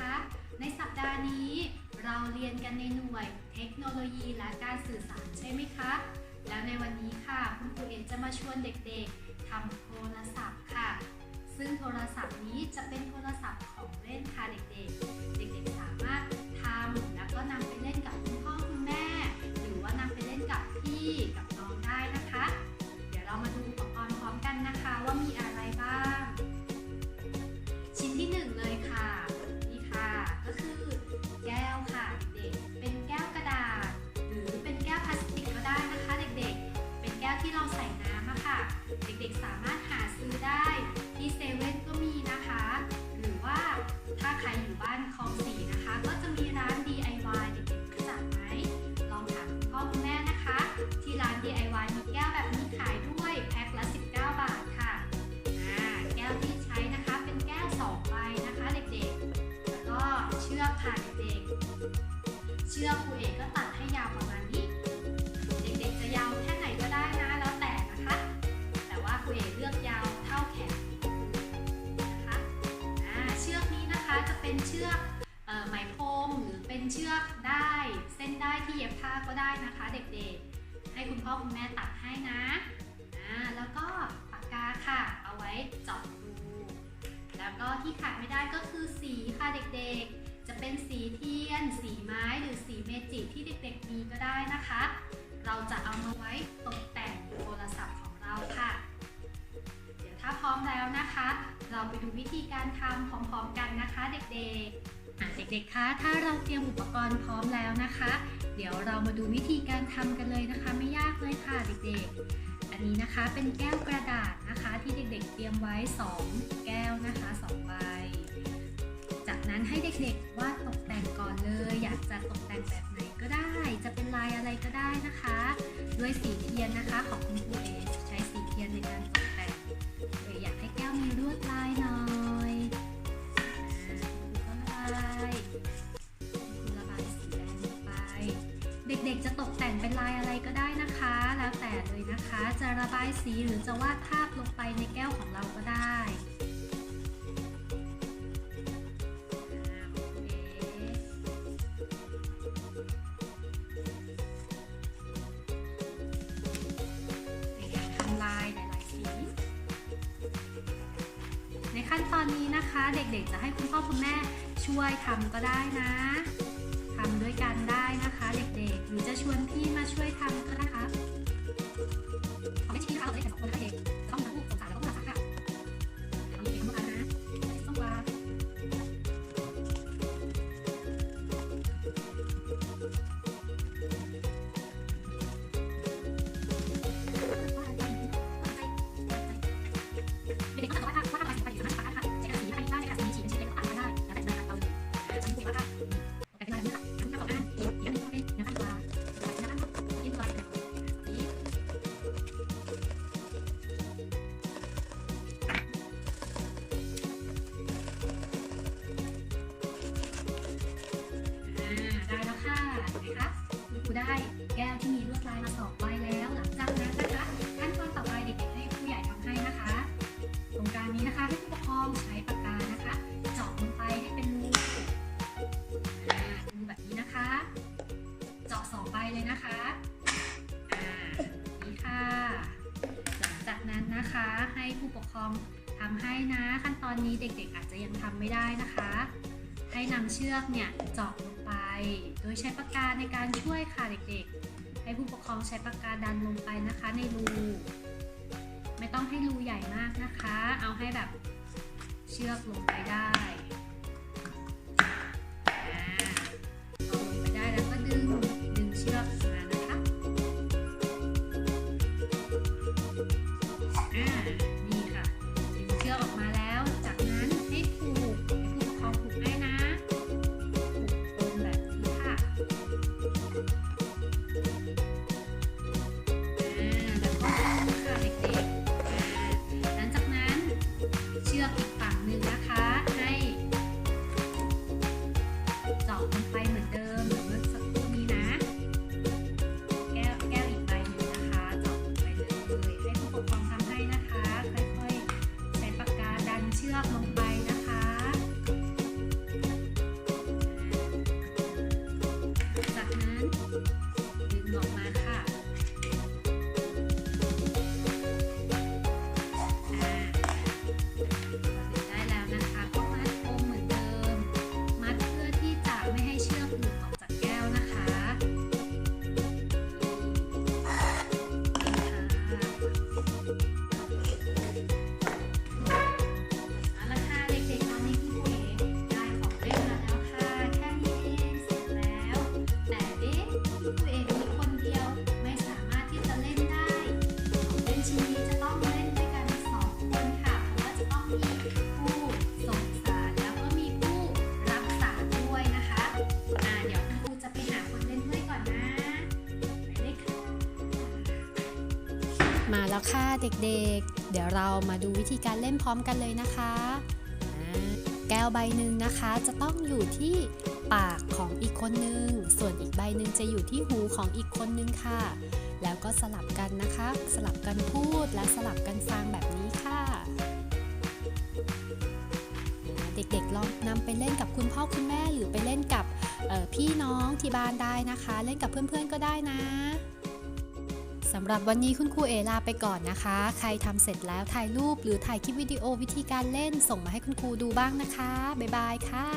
นะคะ ในสัปดาห์นี้เราเรียนกันในหน่วยเทคโนโลยีและการสื่อสารใช่ไหมคะ แล้วในวันนี้ค่ะคุณครูเอกจะมาชวนเด็กๆทำโทรศัพท์ค่ะ ซึ่งโทรศัพท์นี้จะเป็นโทรศัพท์ของเล่นค่ะเด็กๆ เด็กๆสามารถทำแล้วก็นำไป เด็กๆสามารถหาซื้อได้ที่เซเว่นก็มีนะคะ หรือว่าถ้าใครอยู่บ้านคลองสีนะคะ ก็จะมีร้าน DIY เด็กๆรู้จักไหมลองถามคุณพ่อคุณแม่นะคะ ที่ร้าน DIY มีแก้วแบบนี้ขายด้วยแพ็คละ 19 บาทค่ะอ่าแก้วที่ใช้นะคะเป็นแก้ว2ใบนะคะเด็กๆ แล้วก็เชือกค่ะเด็กๆ เชือกครูเอกก็ตัดให้ยาวประ เป็นเชือกอไหมพรมหรือเป็นเชือกได้เส้นได้ที่เย็บผ้าก็ได้นะคะเด็กๆ ให้คุณพ่อคุณแม่ตัดให้นะแล้วก็ปากกาค่ะ เอาไว้เจาะรูแล้วก็ที่ขาดไม่ได้ก็คือสีค่ะเด็กๆ จะเป็นสีเทียน สีไม้หรือสีเมจิที่เด็กๆมีก็ได้นะคะ เราจะเอามาไว้ตกแต่งโทรศัพท์ของเราค่ะ เดี๋ยวถ้าพร้อมแล้วนะคะ เราไปดูวิธีการทำพร้อมๆกันนะคะเด็กๆอะเด็กๆคะถ้าเราเตรียมอุปกรณ์พร้อมแล้วนะคะ เดี๋ยวเรามาดูวิธีการทำกันเลยนะคะ ไม่ยากเลยค่ะเด็กๆ อันนี้นะคะเป็นแก้วกระดาษนะคะที่เด็กๆ เตรียมไว้ 2 แก้วนะคะ2ใบจากนั้นให้เด็กๆวาดตกแต่งก่อนเลย อยากจะตกแต่งแบบไหนก็ได้ จะเป็นลายอะไรก็ได้นะคะ ด้วยสีเทียนนะคะของคุณครูเอใช้สีเทียนในการตกแต่ง หรือยากให้แก้วมีลวดลายหน่อยอ่าคุณก็ระบายคุณระบายสีแดงลงไป เด็กๆจะตกแต่งเป็นลายอะไรก็ได้นะคะ แล้วแต่เลยนะคะ จะระบายสีหรือจะวาดภาพลงไปในแก้วของเราก็ได้ ตอนนี้นะคะ เด็กๆจะให้คุณพ่อคุณแม่ช่วยทำก็ได้นะทำด้วยกันได้นะคะ เด็กๆ หรือจะชวนพี่มาช่วยทำก็ได้ครับเอาไม่ชี้นะคะเราได้แต่สองคนนะคะเด็ก ผู้ปกครองทำให้นะ ขั้นตอนนี้เด็กๆ อาจจะยังทำไม่ได้นะคะ ให้นำเชือกเนี่ยเจาะลงไป โดยใช้ปากกาในการช่วยค่ะเด็กๆ ให้ผู้ปกครองใช้ปากกาดันลงไปนะคะ ในรูไม่ต้องให้รูใหญ่มากนะคะ เอาให้แบบเชือกลงไปได้ ด็ก แล้วค่ะเด็กๆ เดี๋ยวเรามาดูวิธีการเล่นพร้อมกันเลยนะคะ แก้วใบหนึ่งนะคะจะต้องอยู่ที่ปากของอีกคนนึง ส่วนอีกใบหนึ่งจะอยู่ที่หูของอีกคนนึงค่ะ แล้วก็สลับกันนะคะ สลับกันพูดและสลับกันฟังแบบนี้ค่ะ เด็กๆลองนำไปเล่นกับคุณพ่อคุณแม่หรือไปเล่นกับพี่น้องที่บ้านได้นะคะ เล่นกับเพื่อนๆก็ได้นะ สำหรับวันนี้คุณครูเอลาไปก่อนนะคะ ใครทำเสร็จแล้วถ่ายรูปหรือถ่ายคลิปวิดีโอวิธีการเล่นส่งมาให้คุณครูดูบ้างนะคะ บ๊ายบายค่ะ